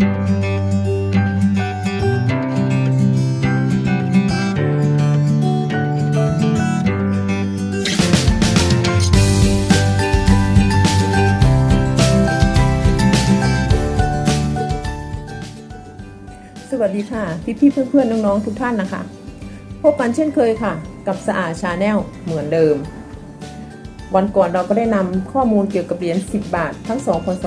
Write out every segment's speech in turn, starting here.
สวัสดีค่ะพี่พี่ๆเพื่อนๆน้องๆทุกท่านนะคะ พบกันเช่นเคยค่ะ กับสะอาดชาแนลเหมือนเดิม วันก่อนเราก็ได้นำข้อมูลเกี่ยวกับเหรียญ 10 บาททั้งสองพศ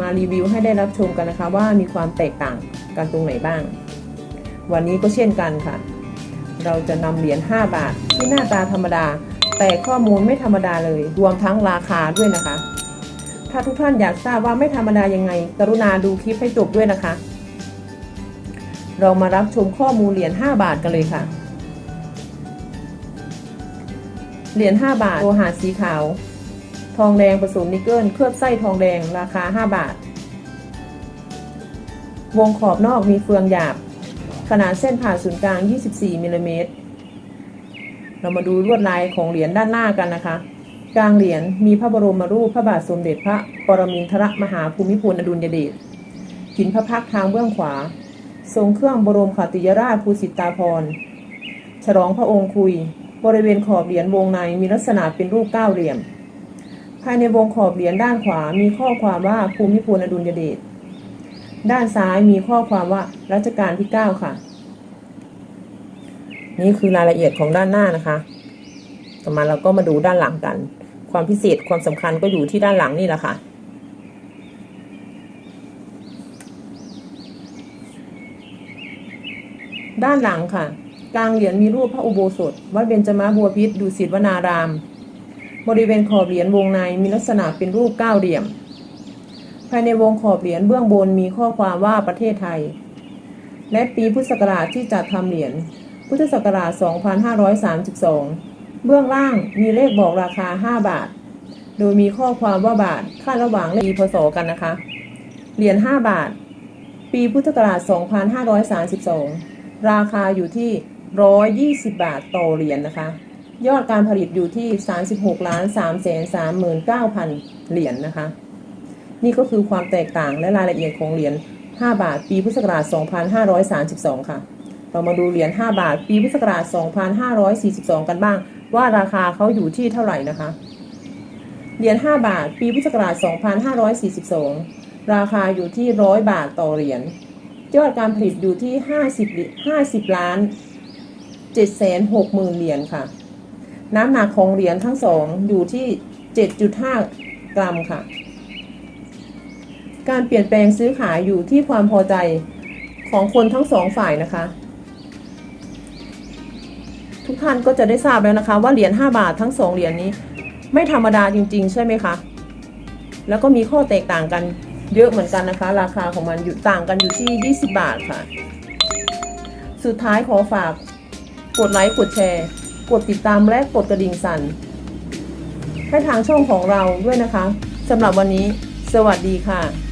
มารีวิวให้ได้รับชมกันนะคะ ว่ามีความแตกต่างกันตรงไหนบ้าง วันนี้ก็เช่นกันค่ะ เราจะนำเหรียญ5บาทที่หน้าตาธรรมดา แต่ข้อมูลไม่ธรรมดาเลย รวมทั้งราคาด้วยนะคะ ถ้าทุกท่านอยากทราบว่าไม่ธรรมดายังไง กรุณาดูคลิปให้จบด้วยนะคะ เรามารับชมข้อมูลเหรียญ5บาทกันเลยค่ะเหรียญ5บาทโลหะสีขาว ทองแดงผสมนิกเกิลเคลือบไส้ทองแดงราคา 5 บาท วงขอบนอกมีเฟืองหยาบ ขนาดเส้นผ่าศูนย์กลาง 24มิลลิเมตรเรามาดูลวดลายของเหรียญด้านหน้ากันนะคะ กลางเหรียญมีพระบรมรูปพระบาทสมเด็จพระปรมินทรมหาภูมิพลอดุลยเดชหินพระพักทางเบื้องขวา ทรงเครื่องบรมขาติยราชภูสิตาภรฉลองพระองค์คุย บริเวณขอบเหรียญวงในมีลักษณะเป็นรูปเก้าเหลี่ยม ภายในวงขอบเหรียญด้านขวา มีข้อความว่าภูมิพลอดุลยเดช ด้านซ้ายมีข้อความว่ารัชกาลที่ 9 ค่ะ นี่คือรายละเอียดของด้านหน้านะคะ ต่อมาเราก็มาดูด้านหลังกัน ความพิเศษความสำคัญก็อยู่ที่ด้านหลังนี่แหละค่ะด้านหลังค่ะ กลางเหรียญมีรูปพระอุโบสถ วัดเบญจมาบัวพิษดุสิตวนาราม บริเวณขอบเหรียญวงในมีลักษณะเป็นรูปเก้าเหลี่ยม ภายในวงขอบเหรียญเบื้องบนมีข้อความว่าประเทศไทย และปีพุทธศักราชที่จัดทำเหรียญ พุทธศักราช 2532 เบื้องล่างมีเลขบอกราคา 5 บาท โดยมีข้อความว่าบาทค่าระหว่างเลขปีพศกันนะคะ เหรียญ5บาท ปีพุทธศักราช 2532 ราคาอยู่ที่ 120 บาทต่อเหรียญนะคะ ยอดการผลิตอยู่ที่ 36ล้าน3แสน39,000 เหรียญนะคะ นี่ก็คือความแตกต่างและรายละเอียดของเหรียญ5บาทปีพุทธศักราช2532 ค่ะ เรามาดูเหรียญ5บาทปีพุทธศักราช2542 กันบ้าง ว่าราคาเขาอยู่ที่เท่าไหร่นะคะ เหรียญ5บาทปีพุทธศักราช2542 ราคาอยู่ที่ 100 บาทต่อเหรียญ ยอดการผลิตอยู่ที่ 50ลิ50ล้าน7แสน6หมื่นเหรียญค่ะ น้ำหนักของเหรียญทั้งสองอยู่ที่ 7.5 กรัมค่ะ การเปลี่ยนแปลงซื้อขายอยู่ที่ความพอใจของคนทั้งสองฝ่ายนะคะ ทุกท่านก็จะได้ทราบแล้วนะคะ ว่าเหรียญ5บาททั้งสองเหรียญนี้ ไม่ธรรมดาจริง ๆ ใช่ไหมคะแล้วก็มีข้อแตกต่างกันเยอะเหมือนกันนะคะ ราคาของมันอยู่ต่างกันอยู่ที่ 20 บาทค่ะ สุดท้ายขอฝากกดไลค์กดแชร์ กดติดตามและกดกระดิ่งสั่น ให้ทางช่องของเราด้วยนะคะสำหรับวันนี้ สวัสดีค่ะ